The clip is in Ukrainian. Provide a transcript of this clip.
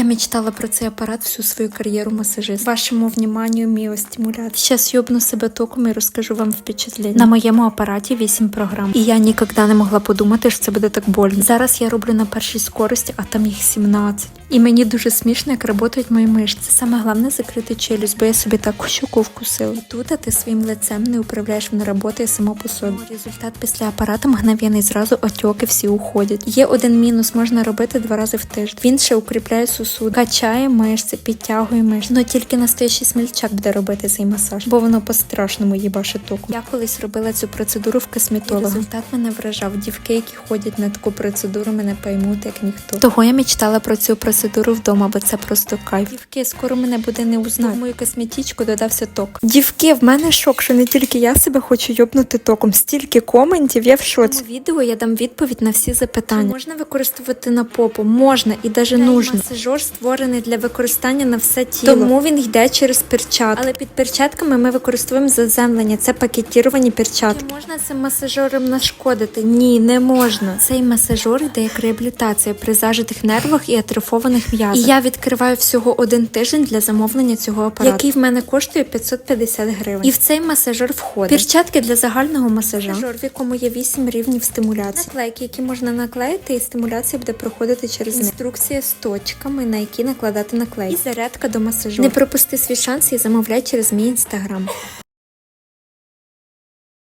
Я мечтала про цей апарат всю свою кар'єру масажиста. Вашому вниманию міостимуляція. Щас йобну себе током і розкажу вам впечатлення. На моєму апараті 8 програм. І я ніколи не могла подумати, що це буде так больно. Зараз я роблю на першій скорості, а там їх 17. І мені дуже смішно, як працюють мої мишці. Саме головне закрити челюсть, бо я собі так щуку вкусила. Тут а ти своїм лицем не управляєш, воно працює само по собі. Результат після апарата мгновенний, зразу отеки всі уходять. Є один мінус, можна робити два рази в тиждень. Він ще укріпляє сусуд, качає мишці, підтягує мишці. Ну тільки настоящий смільчак буде робити цей масаж, бо воно по-страшному їбаше току. Я колись робила цю процедуру в косметолога. Результат мене вражав. Дівки, які ходять на таку процедуру, мене поймуть як ніхто. Того я мечтала про цю процедуру вдома, бо це просто кайф. Дівки, скоро мене буде не узнати. В мою косметичку додався ток. Дівки, в мене шок, що не тільки я себе хочу йобнути током. Стільки коментів, я в шоці. Відео я дам відповідь на всі запитання. Чи можна використовувати на попу? Можна і даже нужно. Масажер створений для використання на все тіло. Тому він йде через перчатки. Але під перчатками ми використовуємо заземлення. Це пакетіровані перчатки. Чи можна цим масажером нашкодити? Ні, не можна. Цей масажер йде як реабілітація при зажитих нервах і атрофованих м'язах. І я відкриваю всього один тиждень для замовлення цього апарату, який в мене коштує 550 гривень. І в цей масажер входить перчатки для загального масажа, масажер, в якому є 8 рівнів стимуляції, наклейки, які можна наклеїти, і стимуляція буде проходити через інструкція з точками, на які накладати наклейки. І зарядка до масажу. Не пропусти свій шанс і замовляй через мій інстаграм.